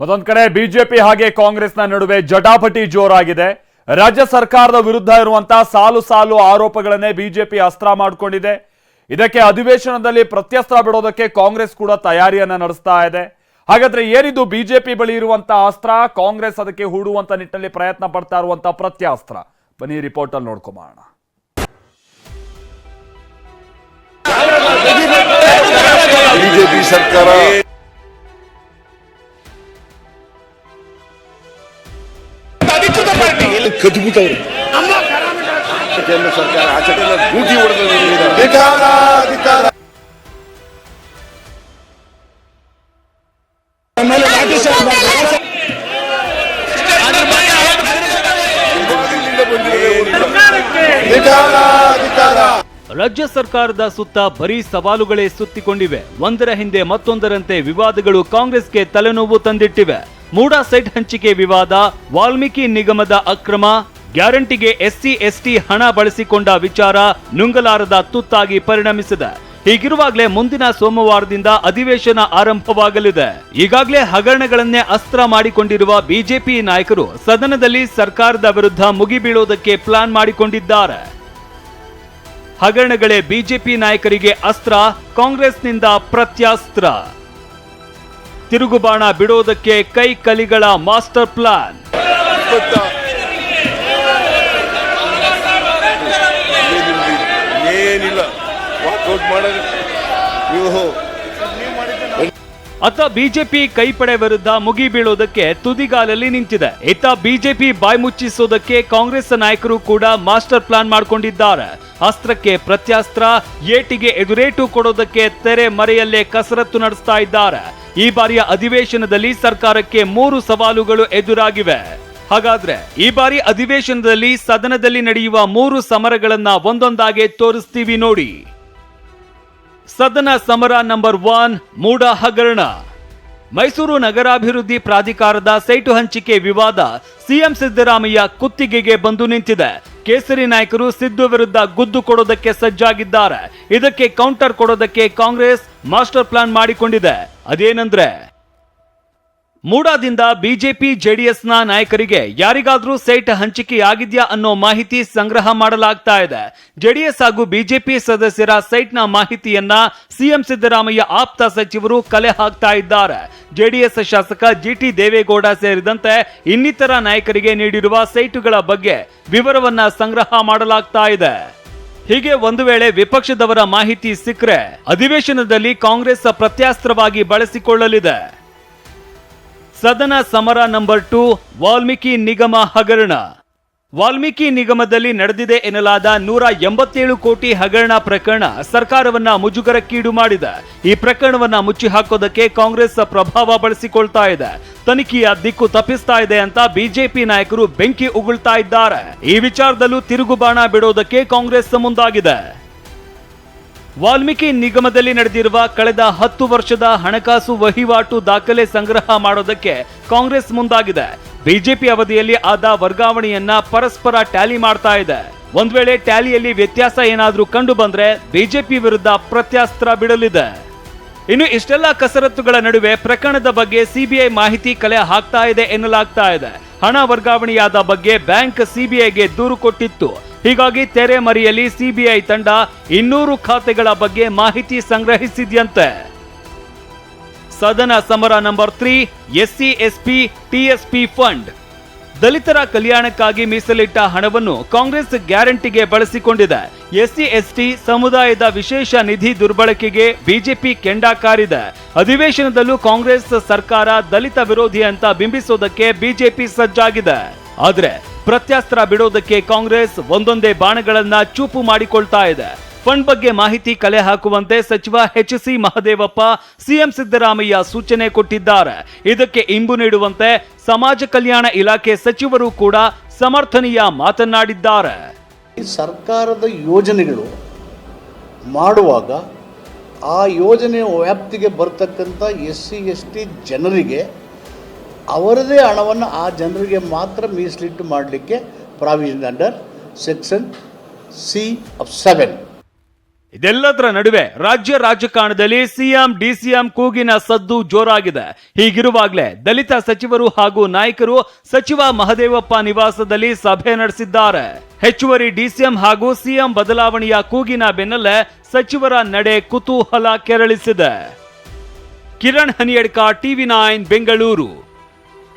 ಮತ್ತೊಂದ್ ಕಡೆ ಬಿಜೆಪಿ ಹಾಗೆ ಕಾಂಗ್ರೆಸ್ನ ನಡುವೆ ಜಟಾಪಟಿ ಜೋರಾಗಿದೆ. ರಾಜ್ಯ ಸರ್ಕಾರದ ವಿರುದ್ಧ ಇರುವಂತಹ ಸಾಲು ಸಾಲು ಆರೋಪಗಳನ್ನೇ ಬಿಜೆಪಿ ಅಸ್ತ್ರ ಮಾಡಿಕೊಂಡಿದೆ. ಇದಕ್ಕೆ ಅಧಿವೇಶನದಲ್ಲಿ ಪ್ರತ್ಯಸ್ತ್ರ ಬಿಡೋದಕ್ಕೆ ಕಾಂಗ್ರೆಸ್ ಕೂಡ ತಯಾರಿಯನ್ನ ನಡೆಸ್ತಾ ಇದೆ. ಹಾಗಾದ್ರೆ ಏನಿದು ಬಿಜೆಪಿ ಬಳಿ ಇರುವಂತಹ ಅಸ್ತ್ರ, ಕಾಂಗ್ರೆಸ್ ಅದಕ್ಕೆ ಹೂಡುವಂತ ನಿಟ್ಟಿನಲ್ಲಿ ಪ್ರಯತ್ನ ಪಡ್ತಾ ಇರುವಂತಹ ಪ್ರತ್ಯಾಸ್ತ್ರ? ಬನ್ನಿ ರಿಪೋರ್ಟ್ ಅಲ್ಲಿ ನೋಡ್ಕೊಂಬೋಣ ಬಿಜೆಪಿ ಸರ್ಕಾರ ಕದ್ಬಿಟ್ಟವ್ರು. ಸರ್ಕಾರ ರಾಜ್ಯ ಸರ್ಕಾರದ ಸುತ್ತ ಬರೀ ಸವಾಲುಗಳೇ ಸುತ್ತಿಕೊಂಡಿವೆ. ಒಂದರ ಹಿಂದೆ ಮತ್ತೊಂದರಂತೆ ವಿವಾದಗಳು ಕಾಂಗ್ರೆಸ್ಗೆ ತಲೆನೋವು ತಂದಿಟ್ಟಿವೆ. ಮೂಡಾ ಸೈಟ್ ಹಂಚಿಕೆ ವಿವಾದ, ವಾಲ್ಮೀಕಿ ನಿಗಮದ ಅಕ್ರಮ, ಗ್ಯಾರಂಟಿಗೆ ಎಸ್ಸಿ, ಎಸ್ಟಿ ಹಣ ಬಳಸಿಕೊಂಡ ವಿಚಾರ ನುಂಗಲಾರದ ತುತ್ತಾಗಿ ಪರಿಣಮಿಸಿದೆ. ಹೀಗಿರುವಾಗಲೇ ಮುಂದಿನ ಸೋಮವಾರದಿಂದ ಅಧಿವೇಶನ ಆರಂಭವಾಗಲಿದೆ. ಈಗಾಗಲೇ ಹಗರಣಗಳನ್ನೇ ಅಸ್ತ್ರ ಮಾಡಿಕೊಂಡಿರುವ ಬಿಜೆಪಿ ನಾಯಕರು ಸದನದಲ್ಲಿ ಸರ್ಕಾರದ ವಿರುದ್ಧ ಮುಗಿಬೀಳೋದಕ್ಕೆ ಪ್ಲಾನ್ ಮಾಡಿಕೊಂಡಿದ್ದಾರೆ. ಹಗರಣಗಳೇ ಬಿಜೆಪಿ ನಾಯಕರಿಗೆ ಅಸ್ತ್ರ, ಕಾಂಗ್ರೆಸ್ನಿಂದ ಪ್ರತ್ಯಾಸ್ತ್ರ. ತಿರುಗುಬಾಣ ಬಿಡೋದಕ್ಕೆ ಕೈ ಕಲಿಗಳ ಮಾಸ್ಟರ್ ಪ್ಲಾನ್. ಏನಿಲ್ಲ ವಾಕೌಟ್ ಮಾಡೋದು. ಅತ್ತ ಬಿಜೆಪಿ ಕೈಪಡೆ ವಿರುದ್ಧ ಮುಗಿ ಬೀಳೋದಕ್ಕೆ ತುದಿಗಾಲಲ್ಲಿ ನಿಂತಿದೆ. ಇತ್ತ ಬಿಜೆಪಿ ಬಾಯ್ ಮುಚ್ಚಿಸೋದಕ್ಕೆ ಕಾಂಗ್ರೆಸ್ ನಾಯಕರು ಕೂಡ ಮಾಸ್ಟರ್ ಪ್ಲಾನ್ ಮಾಡಿಕೊಂಡಿದ್ದಾರೆ. ಅಸ್ತ್ರಕ್ಕೆ ಪ್ರತ್ಯಾಸ್ತ್ರ, ಏಟಿಗೆ ಎದುರೇಟು ಕೊಡೋದಕ್ಕೆ ತೆರೆ ಮರೆಯಲ್ಲೇ ಕಸರತ್ತು ನಡೆಸ್ತಾ ಇದ್ದಾರೆ. ಈ ಬಾರಿಯ ಅಧಿವೇಶನದಲ್ಲಿ ಸರ್ಕಾರಕ್ಕೆ ಮೂರು ಸವಾಲುಗಳು ಎದುರಾಗಿವೆ. ಹಾಗಾದ್ರೆ ಈ ಬಾರಿ ಅಧಿವೇಶನದಲ್ಲಿ ಸದನದಲ್ಲಿ ನಡೆಯುವ ಮೂರು ಸಮರಗಳನ್ನ ಒಂದೊಂದಾಗೆ ತೋರಿಸ್ತೀವಿ ನೋಡಿ. ಸದನ ಸಮರ ನಂಬರ್ ಒನ್, ಮೂಡ ಹಗರಣ. ಮೈಸೂರು ನಗರಾಭಿವೃದ್ಧಿ ಪ್ರಾಧಿಕಾರದ ಸೈಟು ಹಂಚಿಕೆ ವಿವಾದ ಸಿಎಂ ಸಿದ್ದರಾಮಯ್ಯ ಕುತ್ತಿಗೆಗೆ ಬಂದು ನಿಂತಿದೆ. ಕೇಸರಿ ನಾಯಕರು ಸಿದ್ದು ವಿರುದ್ಧ ಗುದ್ದು ಕೊಡೋದಕ್ಕೆ ಸಜ್ಜಾಗಿದ್ದಾರೆ. ಇದಕ್ಕೆ ಕೌಂಟರ್ ಕೊಡೋದಕ್ಕೆ ಕಾಂಗ್ರೆಸ್ ಮಾಸ್ಟರ್ ಪ್ಲಾನ್ ಮಾಡಿಕೊಂಡಿದೆ. ಅದೇನಂದ್ರೆ ಮೂಡಾದಿಂದ ಬಿಜೆಪಿ, ಜೆಡಿಎಸ್ನ ನಾಯಕರಿಗೆ ಯಾರಿಗಾದ್ರೂ ಸೈಟ್ ಹಂಚಿಕೆಯಾಗಿದ್ಯಾ ಅನ್ನೋ ಮಾಹಿತಿ ಸಂಗ್ರಹ ಮಾಡಲಾಗ್ತಾ ಇದೆ. ಜೆಡಿಎಸ್ ಹಾಗೂ ಬಿಜೆಪಿ ಸದಸ್ಯರ ಸೈಟ್ನ ಮಾಹಿತಿಯನ್ನ ಸಿಎಂ ಸಿದ್ದರಾಮಯ್ಯ ಆಪ್ತ ಸಚಿವರು ಕಲೆ ಹಾಕ್ತಾ ಇದ್ದಾರೆ. ಜೆಡಿಎಸ್ ಶಾಸಕ ಜಿಟಿ ದೇವೇಗೌಡ ಸೇರಿದಂತೆ ಇನ್ನಿತರ ನಾಯಕರಿಗೆ ನೀಡಿರುವ ಸೈಟುಗಳ ಬಗ್ಗೆ ವಿವರವನ್ನ ಸಂಗ್ರಹ ಮಾಡಲಾಗ್ತಾ ಇದೆ. ಹೀಗೆ ಒಂದು ವೇಳೆ ವಿಪಕ್ಷದವರ ಮಾಹಿತಿ ಸಿಕ್ಕರೆ, ಅಧಿವೇಶನದಲ್ಲಿ ಕಾಂಗ್ರೆಸ್ ಪ್ರತ್ಯಾಸ್ತ್ರವಾಗಿ ಬಳಸಿಕೊಳ್ಳಲಿದೆ. ಸದನ ಸಮರ ನಂಬರ್ ಟು, ವಾಲ್ಮೀಕಿ ನಿಗಮ ಹಗರಣ. ವಾಲ್ಮೀಕಿ ನಿಗಮದಲ್ಲಿ ನಡೆದಿದೆ ಎನ್ನಲಾದ ನೂರ ಎಂಬತ್ತೇಳು ಕೋಟಿ ಹಗರಣ ಪ್ರಕರಣ ಸರ್ಕಾರವನ್ನ ಮುಜುಗರಕ್ಕೀಡು ಮಾಡಿದೆ. ಈ ಪ್ರಕರಣವನ್ನ ಮುಚ್ಚಿ ಹಾಕೋದಕ್ಕೆ ಕಾಂಗ್ರೆಸ್ ಪ್ರಭಾವ ಬಳಸಿಕೊಳ್ತಾ ಇದೆ. ತನಿಖೆಯ ದಿಕ್ಕು ತಪ್ಪಿಸ್ತಾ ಇದೆ ಅಂತ ಬಿಜೆಪಿ ನಾಯಕರು ಬೆಂಕಿ ಉಗುಳ್ತಾ ಇದ್ದಾರೆ. ಈ ವಿಚಾರದಲ್ಲೂ ತಿರುಗುಬಾಣ ಬಿಡೋದಕ್ಕೆ ಕಾಂಗ್ರೆಸ್ ಮುಂದಾಗಿದೆ. ವಾಲ್ಮೀಕಿ ನಿಗಮದಲ್ಲಿ ನಡೆದಿರುವ ಕಳೆದ ಹತ್ತು ವರ್ಷದ ಹಣಕಾಸು ವಹಿವಾಟು ದಾಖಲೆ ಸಂಗ್ರಹ ಮಾಡೋದಕ್ಕೆ ಕಾಂಗ್ರೆಸ್ ಮುಂದಾಗಿದೆ. ಬಿಜೆಪಿ ಅವಧಿಯಲ್ಲಿ ಆದ ವರ್ಗಾವಣೆಯನ್ನ ಪರಸ್ಪರ ಟ್ಯಾಲಿ ಮಾಡ್ತಾ ಇದೆ. ಒಂದ್ ವೇಳೆ ಟ್ಯಾಲಿಯಲ್ಲಿ ವ್ಯತ್ಯಾಸ ಏನಾದ್ರೂ ಕಂಡು ಬಂದ್ರೆ ಬಿಜೆಪಿ ವಿರುದ್ಧ ಪ್ರತ್ಯಾಸ್ತ್ರ ಬಿಡಲಿದೆ. ಇನ್ನು ಇಷ್ಟೆಲ್ಲ ಕಸರತ್ತುಗಳ ನಡುವೆ ಪ್ರಕರಣದ ಬಗ್ಗೆ ಸಿಬಿಐ ಮಾಹಿತಿ ಕಲೆ ಹಾಕ್ತಾ ಇದೆ ಎನ್ನಲಾಗ್ತಾ ಇದೆ. ಹಣ ವರ್ಗಾವಣೆಯಾದ ಬಗ್ಗೆ ಬ್ಯಾಂಕ್ ಸಿಬಿಐಗೆ ದೂರು ಕೊಟ್ಟಿತ್ತು. ಹೀಗಾಗಿ ತೆರೆ ಮರೆಯಲ್ಲಿ ಸಿಬಿಐ ತಂಡ ಇನ್ನೂರು ಖಾತೆಗಳ ಬಗ್ಗೆ ಮಾಹಿತಿ ಸಂಗ್ರಹಿಸಿದ್ಯಂತೆ. ಸದನ ಸಮರ number three, SC, SP, TSP fund. ದಲಿತರ ಕಲ್ಯಾಣಕ್ಕಾಗಿ ಮೀಸಲಿಟ್ಟ ಹಣವನ್ನು ಕಾಂಗ್ರೆಸ್ ಗ್ಯಾರಂಟಿಗೆ ಬಳಸಿಕೊಂಡಿದೆ. ಎಸ್ಸಿ, ಎಸ್ಟಿ ಸಮುದಾಯದ ವಿಶೇಷ ನಿಧಿ ದುರ್ಬಳಕೆಗೆ ಬಿಜೆಪಿ ಕೆಂಡ ಕಾರಿದೆ. ಅಧಿವೇಶನದಲ್ಲೂ ಕಾಂಗ್ರೆಸ್ ಸರ್ಕಾರ ದಲಿತ ವಿರೋಧಿ ಅಂತ ಬಿಂಬಿಸೋದಕ್ಕೆ ಬಿಜೆಪಿ ಸಜ್ಜಾಗಿದೆ. ಆದ್ರೆ ಪ್ರತ್ಯಾಸ್ತ್ರ ಬಿಡೋದಕ್ಕೆ ಕಾಂಗ್ರೆಸ್ ಒಂದೊಂದೇ ಬಾಣಗಳನ್ನ ಚೂಪು ಮಾಡಿಕೊಳ್ತಾ ಇದೆ. ಫಂಡ್ ಬಗ್ಗೆ ಮಾಹಿತಿ ಕಲೆ ಹಾಕುವಂತೆ ಸಚಿವ H C Mahadevappa CM Siddaramaiah ಸೂಚನೆ ಕೊಟ್ಟಿದ್ದಾರೆ. ಇದಕ್ಕೆ ಇಂಬು ನೀಡುವಂತೆ ಸಮಾಜ ಕಲ್ಯಾಣ ಇಲಾಖೆ ಸಚಿವರು ಕೂಡ ಸಮರ್ಥನೀಯ ಮಾತನಾಡಿದ್ದಾರೆ ಸರ್ಕಾರದ ಯೋಜನೆಗಳು ಮಾಡುವಾಗ ಆ ಯೋಜನೆಯ ವ್ಯಾಪ್ತಿಗೆ ಬರ್ತಕ್ಕಂಥ ಎಸ್ ಸಿ, ಎಸ್ ಟಿ ಜನರಿಗೆ ಅವರದೇ ಹಣವನ್ನು ಆ ಜನರಿಗೆ ಮಾತ್ರ ಮೀಸಲಿಟ್ಟು ಮಾಡಲಿಕ್ಕೆ provision under section C of seven. ಇದೆಲ್ಲದರ ನಡುವೆ ರಾಜ್ಯ ರಾಜಕಾರಣದಲ್ಲಿ ಸಿಎಂ, ಡಿಸಿಎಂ ಕೂಗಿನ ಸದ್ದು ಜೋರಾಗಿದೆ. ಹೀಗಿರುವಾಗಲೇ ದಲಿತ ಸಚಿವರು ಹಾಗೂ ನಾಯಕರು ಸಚಿವ ಮಹದೇವಪ್ಪ ನಿವಾಸದಲ್ಲಿ ಸಭೆ ನಡೆಸಿದ್ದಾರೆ. ಹೆಚ್ಚುವರಿ ಡಿಸಿಎಂ ಹಾಗೂ ಸಿಎಂ ಬದಲಾವಣೆಯ ಕೂಗಿನ ಬೆನ್ನಲ್ಲೇ ಸಚಿವರ ನಡೆ ಕುತೂಹಲ ಕೆರಳಿಸಿದೆ. Kiran Haniyadka, TV nine, Bengaluru.